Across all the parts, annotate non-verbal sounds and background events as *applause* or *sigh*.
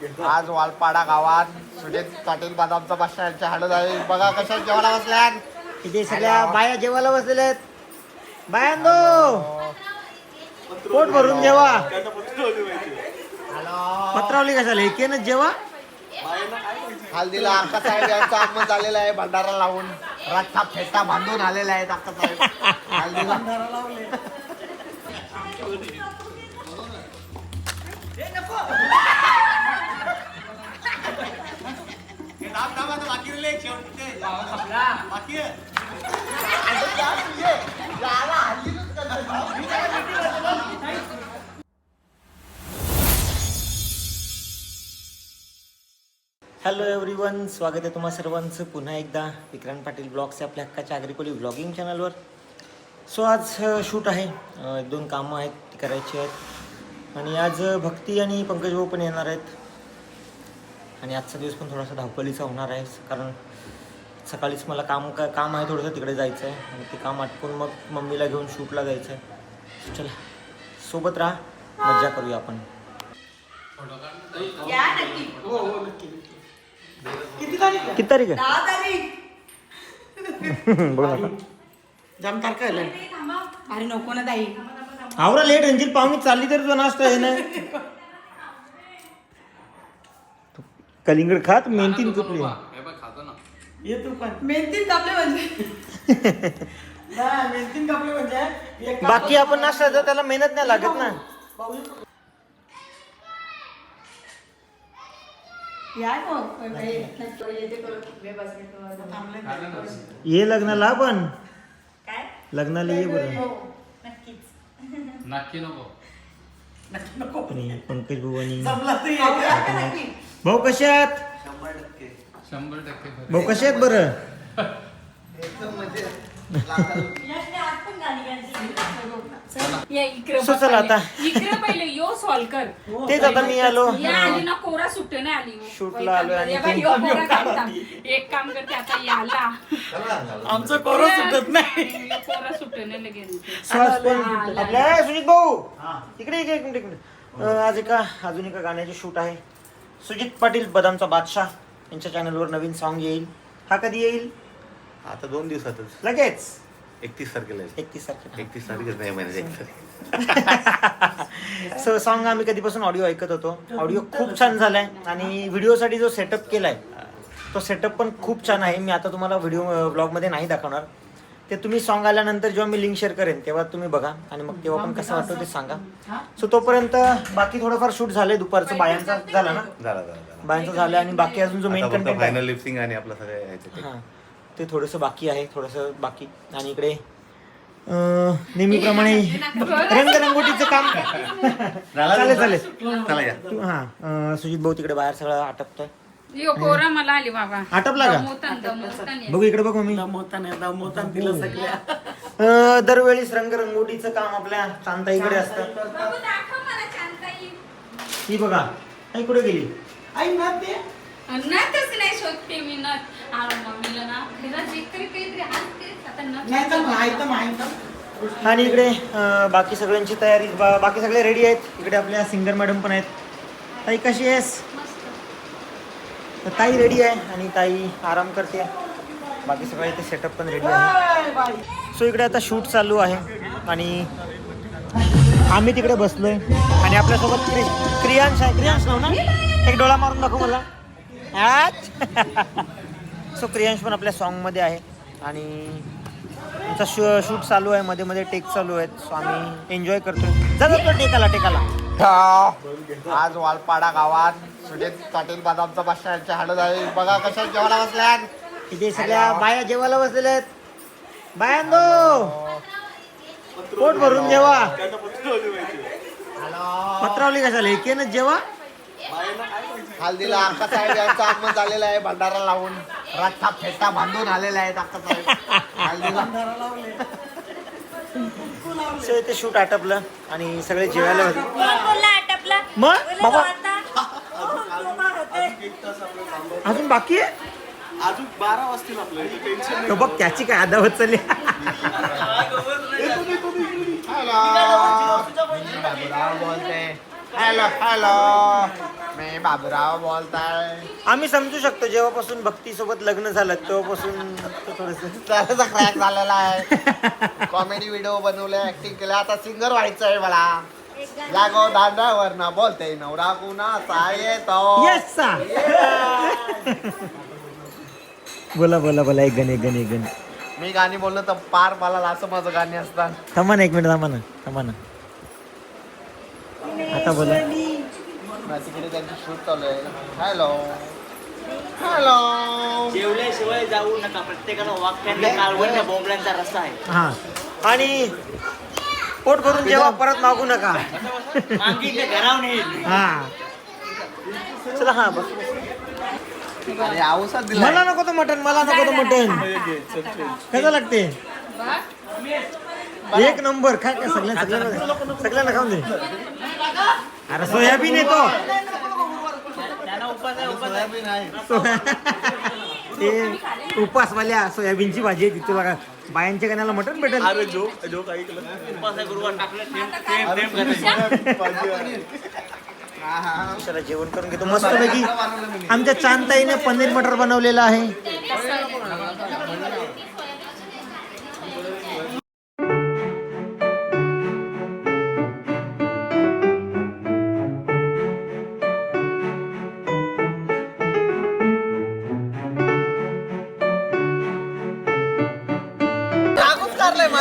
आज वालपाडा गावात सुजित पाटील बदामचा भाषण यांच्या हळद आहे बघा कशा जेवायला बसल्यात. इथे सगळ्या बाया जेवायला बसलेल्या आहेत. बायांनो पोट भरून जेवा. पत्रावली कशाला एकेनच जेवा? हल्दीला अक्का साहेब यांचं आगमन झालेलं आहे भंडारा लावून. रस्ता फेटा बांधून आलेला आहेत अक्का साहेब. हल्दीला. हॅलो एव्हरीवन स्वागत आहे तुम्हा सर्वांचं. पुन्हा एकदा विक्रांत पाटील ब्लॉग्स आपल्या हक्काच्या आग्रिकोली ब्लॉगिंग चॅनलवर सो आज शूट आहे. एक दोन कामं आहेत ती करायची आहेत. आणि आज भक्ती आणि पंकज भाऊ पण येणार आहेत. आणि आजचा दिवस पण थोडासा धावपळीचा होणार आहे कारण सकाळीच मला काम का काम आहे थोडंसं तिकडे जायचं आहे आणि ते काम आटपून मग मम्मीला घेऊन शूटला जायचं आहे चला सोबत राहा मज्जा करूया आपण. या नक्की. किती तारीख आहे? तारीख आता जमतार काय अरे नको ना ताई. आवरा लेट अंजिल पाहुणी चालली तरी तुझा नाश्ता आहे ना? कलिंगड खात मेहनतीन कुठली? ये तू पण. मेहनतीन कापले म्हणजे. *laughs* हा, मेहनतीन कापले म्हणजे. एक बाकी आपण नाश्ता देतो, त्याला मेहनत नाही लागत ना. या मग. येते करू थांबले ये लग्नाला पण काय? लग्नाला ये बरं. हो नक्कीच. नक्की नको. नक्की नको. आणि पंकज जमला तर ये. का नक्की. भाऊ कसे आहात शंभर टक्के. भाऊ कसे आहेत बरं? सो चला आता. इकडे पहिले यो सॉल्व कर. तेच आता मी आलो. या आली ना कोरा सुट्टे नाही आली. शूटला आलोय आणि या बाई, ते- यो कोरा काढता. एक काम करते आता याला. आमचं कोरं सुटत नाही. यो कोरा सुट्टे नाही लगेच. श्वास पण आपल्या सुजित भाऊ. इकडे इकडे इकडे इकडे. अं, आज एका अजून एका गाण्याचे शूट आहे. सुजित पाटील बदामचा बादशाह यांच्या चॅनलवर नवीन सॉन्ग येईल. हा कधी येईल? आता दोन दिवसातच. लगेच? एकतीस तारखेला एकतीस तारखेला. एकतीस तारखेच नाही महिन्यात एक तारीख. *laughs* सो सॉन्ग आम्ही कधीपासून ऑडिओ ऐकत होतो. ऑडिओ खूप छान झालाय आणि व्हिडिओसाठी जो सेटअप केलाय तो सेटअप पण खूप छान आहे. मी आता तुम्हाला व्हिडिओ ब्लॉगमध्ये नाही दाखवणार. ते तुम्ही सॉन्ग आल्यानंतर जेव्हा मी लिंक शेअर करेन तेव्हा तुम्ही बघा आणि मग तेव्हा पण कसं वाटतं ते सांगा. सो तोपर्यंत बाकी थोडंफार शूट झालंय दुपारचं बायांचा झाला ना? झाला. झाला झाला बायांचं झालं आणि बाकी अजून जो मेन आता फक्त कंटेंट फायनल लिपसिंग आणि आपलं सगळं यायचं ते. हां. ते थोडंसं बाकी आहे थोडंसं बाकी. आणि इकडे अं, नेहमीप्रमाणे रंगरंगोटीचं काम. *laughs* चालेल चालेल. चला या. हा सुजित भाऊ तिकडे बाहेर सगळं आटपतोय. यो कोरा मला आली बाबा. आटपला का? दमवतान दमवतान ये. बघू इकडे बघू मी. दमवताना दमवताना दिलं सगळ्या. अं, दरवेळीस रंगरंगोटीचं काम आपल्या असतं. बाबू दाखव मला शांताई. ही बघा आई कुठे गेली? आई ना ते नथच नाही शोधते मी नथ आ, मम्मीला ना खरंच एक तरी काहीतरी आणतेच. आता नथ नाही तर माहीत माहीत आणि इकडे अं, बाकी सगळ्यांची तयारी बा- बाकी सगळे रेडी आहेत. इकडे आपल्या सिंगर मॅडम पण आहेत. ताई कशी आहेस? तर ताई रेडी आहे आणि ताई आराम करते. बाकी सगळं इथे सेटअप पण रेडी आहे. सो इकडे आता शूट चालू आहे आणि आम्ही तिकडे बसलोय. आणि आपल्यासोबत क्रि क्रियांश आहे. क्रियांश नाव ना? एक डोळा मारून दाखव मला. सो क्रियांश पण आपल्या सॉन्गमध्ये आहे. आणि आमचा शू शूट चालू आहे. मध्ये मध्ये टेक चालू आहेत. सो आम्ही एन्जॉय करतोय. जा टेकाला टेकाला. आज वालपाडा गावात सुजित पाटील बदामचा भाषण यांच्या हळद आहे बघा कशा जेवायला बसल्यात. इथे सगळ्या बाया जेवायला बसलेल्या आहेत बायांनो पोट भरून जेवा. पत्रावली कशाला एकेनच जेवा. हल्दीला अक्का साहेब यांचं आगमन झालेलं आहे. भंडारा लावून रस्ता फेटा बांधून आलेला आहेत अक्का साहेब हल्दीला सो इथे शूट आटपलं आणि सगळे जेवायला आटपला. मग? बाबा? होते अजून बाकी आहे? अजून बारा वाजतील तो बघ त्याची काय अदावत चालली. हॅलो हॅलो मी बाबूराव बोलताय. आम्ही समजू शकतो जेव्हापासून भक्तीसोबत लग्न झालं तेव्हापासून थोडस त्याचा क्रॅक झालेला आहे. कॉमेडी व्हिडिओ बनवले ऍक्टिंग केलं. आता सिंगर व्हायचं आहे मला. जागो दांडावर ना बोलते नवरा कुणाचा येतो? येस बोला बोला बोला एक गण एक गण एक गण. मी गाणी बोललो तर पार मला असं माझं गाणी असतात. थांबा ना एक मिनिट थांबा ना थांबा ना. आता बोला. तिकडे त्यांची शूट चालू आहे. हॅलो हॅलो जेवल्याशिवाय जाऊ नका. प्रत्येकाला वाक्याने कालवण बोंबल्यांचा रस्ता आहे. हा. आणि पोट भरून जेव्हा परत मागू नका. हा. चला हा बस. अरे आवसात दिला मला नको तो मटन मला नको तो मटन कसं लागते? एक नंबर खा काय सगळ्या सगळ्यांना सगळ्यांना खाऊन दे. अरे सोयाबीन येतो सोयाबीन आहे. ते उपासवाल्या सोयाबीनची भाजी आहे ती. तुला का बायांच्या गाण्याला मटन भेटेल? अरे जोक जोक ऐकलं. चला जेवण करून घेतो. मस्त पैकी आमच्या चांदताईने पनीर मटर बनवलेलं आहे.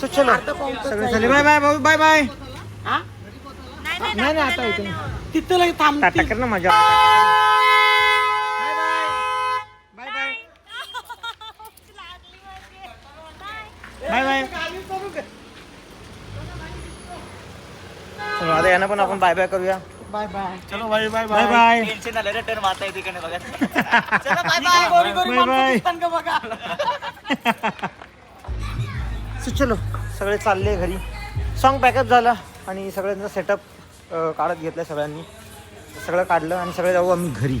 सो चलो सगळे झाले. बाय बाय बाय बाय नाही नाही नाही आता इथे. तिथं लई थांब कर ना माझ्या बाय बाय चलो आता यांना पण आपण बाय बाय करूया. चलो bye bye bye bye tension आलं रे टर्न मारता येते का नाही बघा बाय *laughs* बाय सो चलो सगळे चालले घरी. सॉन्ग पॅकअप झाला आणि सगळ्यांचा सेटअप काढत घेतला सगळ्यांनी. सगळं काढलं आणि सगळे जाऊ आम्ही घरी.